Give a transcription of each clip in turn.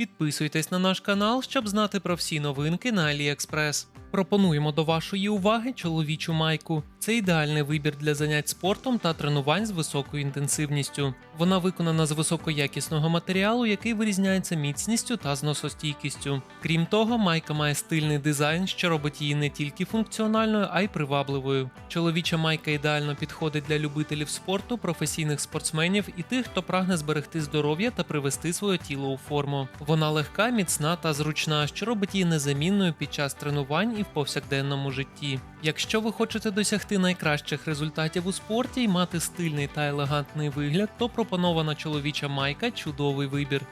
Підписуйтесь на наш канал, щоб знати про всі новинки на AliExpress. Пропонуємо до вашої уваги чоловічу майку. Це ідеальний вибір для занять спортом та тренувань з високою інтенсивністю. Вона виконана з високоякісного матеріалу, який вирізняється міцністю та зносостійкістю. Крім того, майка має стильний дизайн, що робить її не тільки функціональною, а й привабливою. Чоловіча майка ідеально підходить для любителів спорту, професійних спортсменів і тих, хто прагне зберегти здоров'я та привести своє тіло у форму. Вона легка, міцна та зручна, що робить її незамінною під час тренувань і в повсякденному житті. Якщо ви хочете досягти найкращих результатів у спорті і мати стильний та елегантний вигляд, то пропонована чоловіча майка чудовий вибір.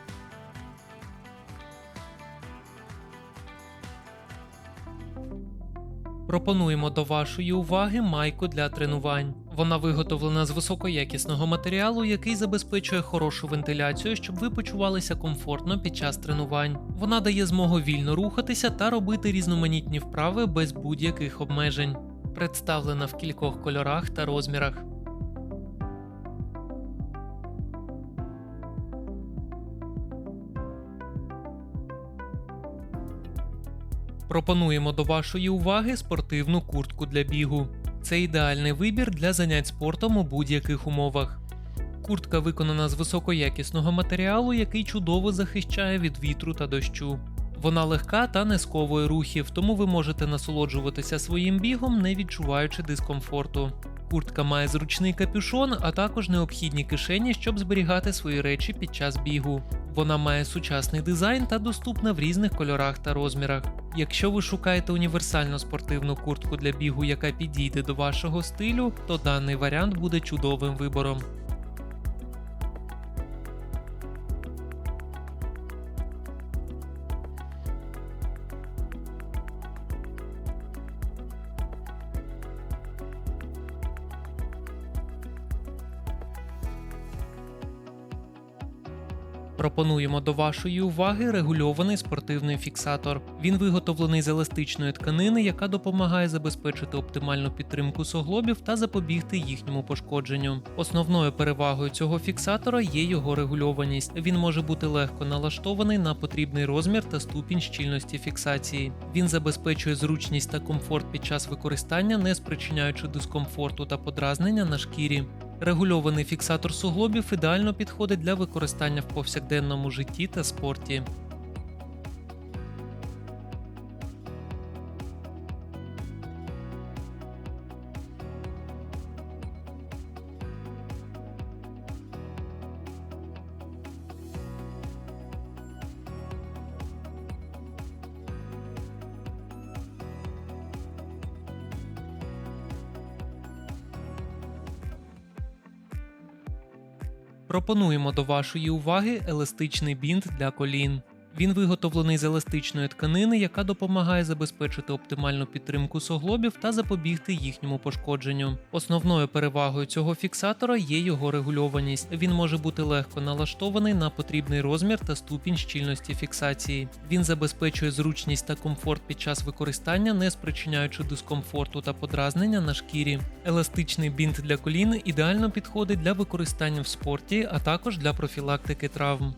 Пропонуємо до вашої уваги майку для тренувань. Вона виготовлена з високоякісного матеріалу, який забезпечує хорошу вентиляцію, щоб ви почувалися комфортно під час тренувань. Вона дає змогу вільно рухатися та робити різноманітні вправи без будь-яких обмежень. Представлена в кількох кольорах та розмірах. Пропонуємо до вашої уваги спортивну куртку для бігу. Це ідеальний вибір для занять спортом у будь-яких умовах. Куртка виконана з високоякісного матеріалу, який чудово захищає від вітру та дощу. Вона легка та не сковує рухів, тому ви можете насолоджуватися своїм бігом, не відчуваючи дискомфорту. Куртка має зручний капюшон, а також необхідні кишені, щоб зберігати свої речі під час бігу. Вона має сучасний дизайн та доступна в різних кольорах та розмірах. Якщо ви шукаєте універсальну спортивну куртку для бігу, яка підійде до вашого стилю, то даний варіант буде чудовим вибором. Пропонуємо до вашої уваги регульований спортивний фіксатор. Він виготовлений з еластичної тканини, яка допомагає забезпечити оптимальну підтримку суглобів та запобігти їхньому пошкодженню. Основною перевагою цього фіксатора є його регульованість. Він може бути легко налаштований на потрібний розмір та ступінь щільності фіксації. Він забезпечує зручність та комфорт під час використання, не спричиняючи дискомфорту та подразнення на шкірі. Регульований фіксатор суглобів ідеально підходить для використання в повсякденному житті та спорті. Пропонуємо до вашої уваги еластичний бінт для колін. Він виготовлений з еластичної тканини, яка допомагає забезпечити оптимальну підтримку суглобів та запобігти їхньому пошкодженню. Основною перевагою цього фіксатора є його регульованість. Він може бути легко налаштований на потрібний розмір та ступінь щільності фіксації. Він забезпечує зручність та комфорт під час використання, не спричиняючи дискомфорту та подразнення на шкірі. Еластичний бінт для колін ідеально підходить для використання в спорті, а також для профілактики травм.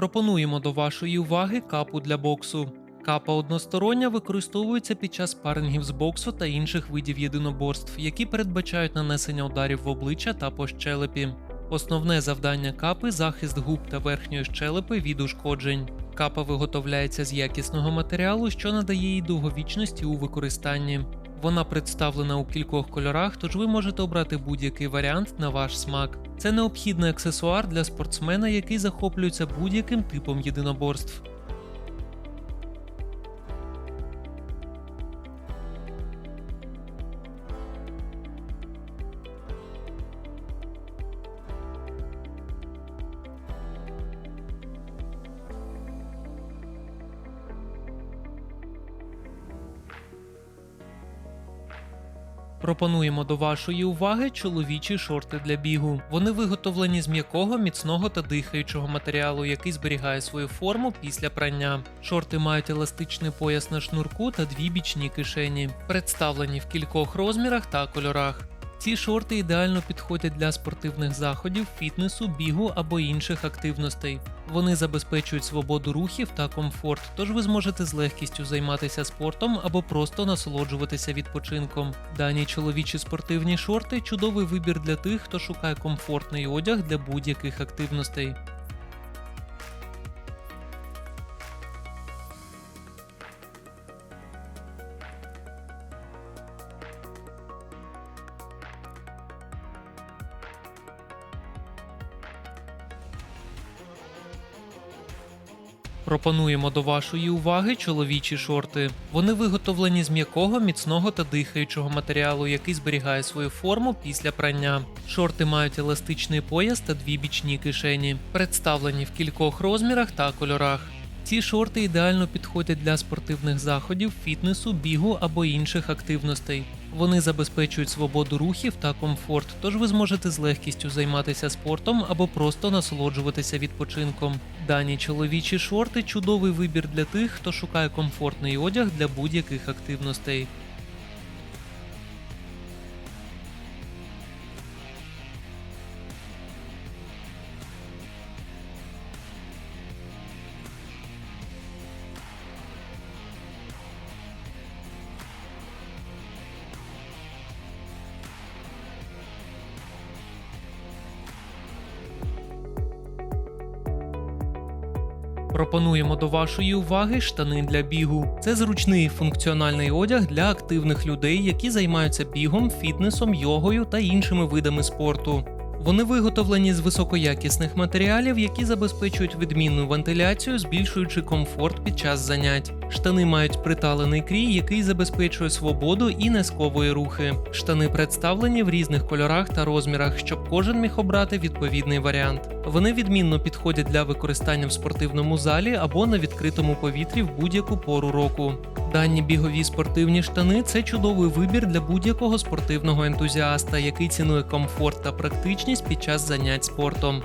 Пропонуємо до вашої уваги капу для боксу. Капа одностороння використовується під час спарингів з боксу та інших видів єдиноборств, які передбачають нанесення ударів в обличчя та по щелепі. Основне завдання капи захист губ та верхньої щелепи від ушкоджень. Капа виготовляється з якісного матеріалу, що надає їй довговічності у використанні. Вона представлена у кількох кольорах, тож ви можете обрати будь-який варіант на ваш смак. Це необхідний аксесуар для спортсмена, який захоплюється будь-яким типом єдиноборств. Пропонуємо до вашої уваги чоловічі шорти для бігу. Вони виготовлені з м'якого, міцного та дихаючого матеріалу, який зберігає свою форму після прання. Шорти мають еластичний пояс на шнурку та дві бічні кишені, представлені в кількох розмірах та кольорах. Ці шорти ідеально підходять для спортивних заходів, фітнесу, бігу або інших активностей. Вони забезпечують свободу рухів та комфорт, тож ви зможете з легкістю займатися спортом або просто насолоджуватися відпочинком. Дані чоловічі спортивні шорти чудовий вибір для тих, хто шукає комфортний одяг для будь-яких активностей. Пропонуємо до вашої уваги чоловічі шорти. Вони виготовлені з м'якого, міцного та дихаючого матеріалу, який зберігає свою форму після прання. Шорти мають еластичний пояс та дві бічні кишені, представлені в кількох розмірах та кольорах. Ці шорти ідеально підходять для спортивних заходів, фітнесу, бігу або інших активностей. Вони забезпечують свободу рухів та комфорт, тож ви зможете з легкістю займатися спортом або просто насолоджуватися відпочинком. Дані чоловічі шорти чудовий вибір для тих, хто шукає комфортний одяг для будь-яких активностей. Пропонуємо до вашої уваги штани для бігу. Це зручний функціональний одяг для активних людей, які займаються бігом, фітнесом, йогою та іншими видами спорту. Вони виготовлені з високоякісних матеріалів, які забезпечують відмінну вентиляцію, збільшуючи комфорт під час занять. Штани мають приталений крій, який забезпечує свободу і не сковує рухи. Штани представлені в різних кольорах та розмірах, щоб кожен міг обрати відповідний варіант. Вони відмінно підходять для використання в спортивному залі або на відкритому повітрі в будь-яку пору року. Дані бігові спортивні штани це чудовий вибір для будь-якого спортивного ентузіаста, який цінує комфорт та практичність під час занять спортом.